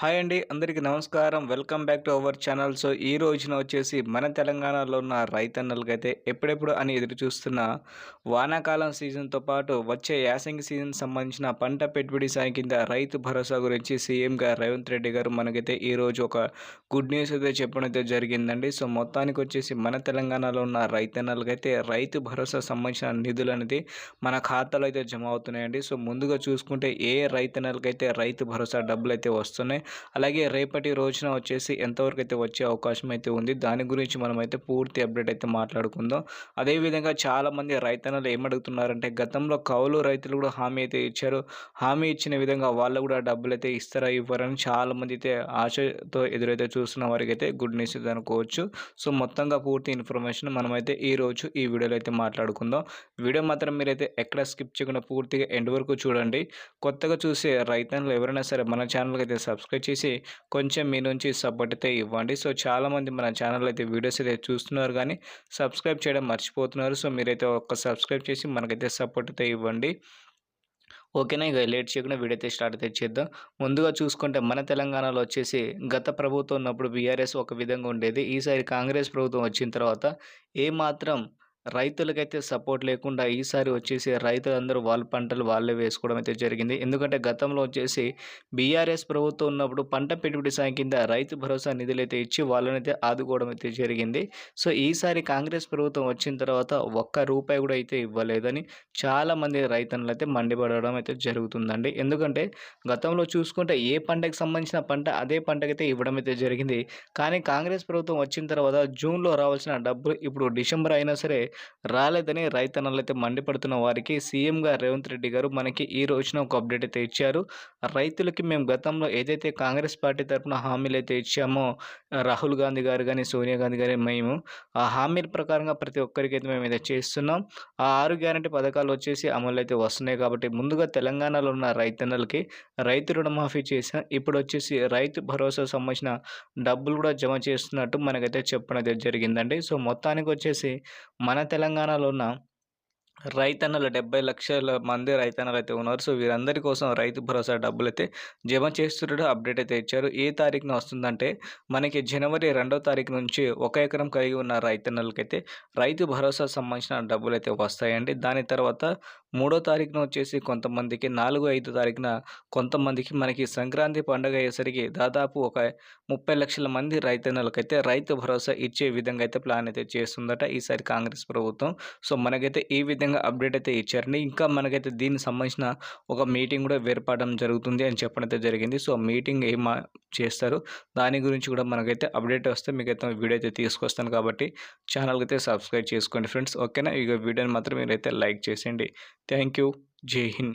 Hi అండి అందరికీ నమస్కారం. Welcome back to our channel. So ఈ రోజున వచ్చేసి మన తెలంగాణలో ఉన్న రైతన్నలకైతే ఎప్పుడెప్పుడు అని ఎదురు చూస్తున్న వానాకాలం సీజన్తో పాటు వచ్చే యాసంగి సీజన్ సంబంధించిన పంట పెట్టుబడి సాయం కింద రైతు భరోసా గురించి సీఎంగా రేవంత్ రెడ్డి గారు మనకైతే ఈరోజు ఒక గుడ్ న్యూస్ అయితే చెప్పడం అయితే జరిగిందండి. సో మొత్తానికి వచ్చేసి మన తెలంగాణలో ఉన్న రైతన్నలకైతే రైతు భరోసా సంబంధించిన నిధులు అనేది మన ఖాతాలో అయితే జమ అవుతున్నాయండి. సో ముందుగా చూసుకుంటే ఏ రైతన్నలకైతే రైతు భరోసా డబ్బులు అయితే వస్తున్నాయి అలాగే రేపటి రోజున వచ్చేసి ఎంతవరకు అయితే వచ్చే అవకాశం అయితే ఉంది దాని గురించి మనం అయితే పూర్తి అప్డేట్ అయితే మాట్లాడుకుందాం. అదేవిధంగా చాలామంది రైతన్నలు ఏమడుగుతున్నారంటే గతంలో కౌలు రైతులు కూడా హామీ అయితే ఇచ్చారు. హామీ ఇచ్చిన విధంగా వాళ్ళు కూడా డబ్బులు అయితే ఇస్తారా ఇవ్వరని చాలామంది అయితే ఆశతో ఎదురైతే చూస్తున్న వారికి అయితే గుడ్ న్యూస్ ఇది అనుకోవచ్చు. సో మొత్తంగా పూర్తి ఇన్ఫర్మేషన్ మనమైతే ఈ రోజు ఈ వీడియోలో అయితే మాట్లాడుకుందాం. వీడియో మాత్రం మీరైతే ఎక్కడ స్కిప్ చేయకుండా పూర్తిగా ఎండ్ వరకు చూడండి. కొత్తగా చూసే రైతన్నులు ఎవరైనా సరే మన ఛానల్కి అయితే సబ్స్క్రైబ్ వచ్చేసి కొంచెం మీ నుంచి సపోర్ట్ అయితే ఇవ్వండి. సో చాలామంది మన ఛానల్ అయితే వీడియోస్ అయితే చూస్తున్నారు కానీ సబ్స్క్రైబ్ చేయడం మర్చిపోతున్నారు. సో మీరైతే ఒక్క సబ్స్క్రైబ్ చేసి మనకైతే సపోర్ట్ అయితే ఇవ్వండి. ఓకేనా? ఇక లేట్ చేయకుండా వీడియో అయితే స్టార్ట్ అయితే చేద్దాం. ముందుగా చూసుకుంటే మన తెలంగాణలో వచ్చేసి గత ప్రభుత్వం ఉన్నప్పుడు బీఆర్ఎస్ ఒక విధంగా ఉండేది. ఈసారి కాంగ్రెస్ ప్రభుత్వం వచ్చిన తర్వాత ఏమాత్రం రైతులకైతే సపోర్ట్ లేకుండా ఈసారి వచ్చేసి రైతులందరూ వాళ్ళ పంటలు వాళ్ళే వేసుకోవడం అయితే జరిగింది. ఎందుకంటే గతంలో వచ్చేసి బీఆర్ఎస్ ప్రభుత్వం ఉన్నప్పుడు పంట పెట్టుబడి సాయం కింద రైతు భరోసా నిధులు అయితే ఇచ్చి వాళ్ళనైతే ఆదుకోవడం అయితే జరిగింది. సో ఈసారి కాంగ్రెస్ ప్రభుత్వం వచ్చిన తర్వాత ఒక్క రూపాయి కూడా అయితే ఇవ్వలేదని చాలామంది రైతన్నులు అయితే మండిపడడం అయితే జరుగుతుందండి. ఎందుకంటే గతంలో చూసుకుంటే ఏ పంటకు సంబంధించిన పంట అదే పంటకైతే ఇవ్వడం అయితే జరిగింది. కానీ కాంగ్రెస్ ప్రభుత్వం వచ్చిన తర్వాత జూన్లో రావాల్సిన డబ్బులు ఇప్పుడు డిసెంబర్ అయినా సరే రాలేదని రైతన్నలు అయితే మండిపడుతున్న వారికి సీఎంగా రేవంత్ రెడ్డి గారు మనకి ఈ రోజున ఒక అప్డేట్ అయితే ఇచ్చారు. రైతులకి మేము గతంలో ఏదైతే కాంగ్రెస్ పార్టీ తరఫున హామీలు అయితే ఇచ్చామో రాహుల్ గాంధీ గారు కానీ సోనియా గాంధీ గారి మేము ఆ హామీల ప్రకారంగా ప్రతి ఒక్కరికైతే మేము అయితే చేస్తున్నాం. ఆ ఆరు గ్యారంటీ పథకాలు వచ్చేసి అమలు అయితే వస్తున్నాయి కాబట్టి ముందుగా తెలంగాణలో ఉన్న రైతన్నలకి రైతు రుణమాఫీ చేసిన ఇప్పుడు వచ్చేసి రైతు భరోసా సంబంధించిన డబ్బులు కూడా జమ చేస్తున్నట్టు మనకైతే చెప్పడం అయితే జరిగిందండి. సో మొత్తానికి వచ్చేసి మన తెలంగాణలో ఉన్న. రైతన్నలు డెబ్బై లక్షల మంది రైతన్నలు అయితే ఉన్నారు. సో వీరందరి కోసం రైతు భరోసా డబ్బులు అయితే జమ చేస్తున్నట్టు అప్డేట్ అయితే ఇచ్చారు. ఏ తారీఖున వస్తుందంటే మనకి జనవరి రెండో తారీఖు నుంచి ఒక ఎకరం కలిగి ఉన్న రైతన్నలకైతే రైతు భరోసా సంబంధించిన డబ్బులు అయితే వస్తాయండి. దాని తర్వాత మూడో తారీఖున వచ్చేసి కొంతమందికి నాలుగు ఐదు తారీఖున కొంతమందికి మనకి సంక్రాంతి పండుగ అయ్యేసరికి దాదాపు ఒక ముప్పై లక్షల మంది రైతన్నలకైతే రైతు భరోసా ఇచ్చే విధంగా అయితే ప్లాన్ అయితే చేస్తుందట ఈసారి కాంగ్రెస్ ప్రభుత్వం. సో మనకైతే ఈ విధంగా అప్డేట్ అయితే ఇచ్చారండి. ఇంకా మనకైతే దీనికి సంబంధించిన ఒక మీటింగ్ కూడా ఏర్పడడం జరుగుతుంది అని చెప్పడం అయితే జరిగింది. సో మీటింగ్ ఏం చేస్తారు? దాని గురించి కూడా మనకైతే అప్డేట్ వస్తే మీకైతే వీడియో అయితే తీసుకొస్తాను కాబట్టి ఛానల్కి అయితే సబ్స్క్రైబ్ చేసుకోండి ఫ్రెండ్స్. ఓకేనా? ఇక వీడియోని మాత్రం మీరైతే లైక్ చేసేయండి. Thank you. జై హింద్.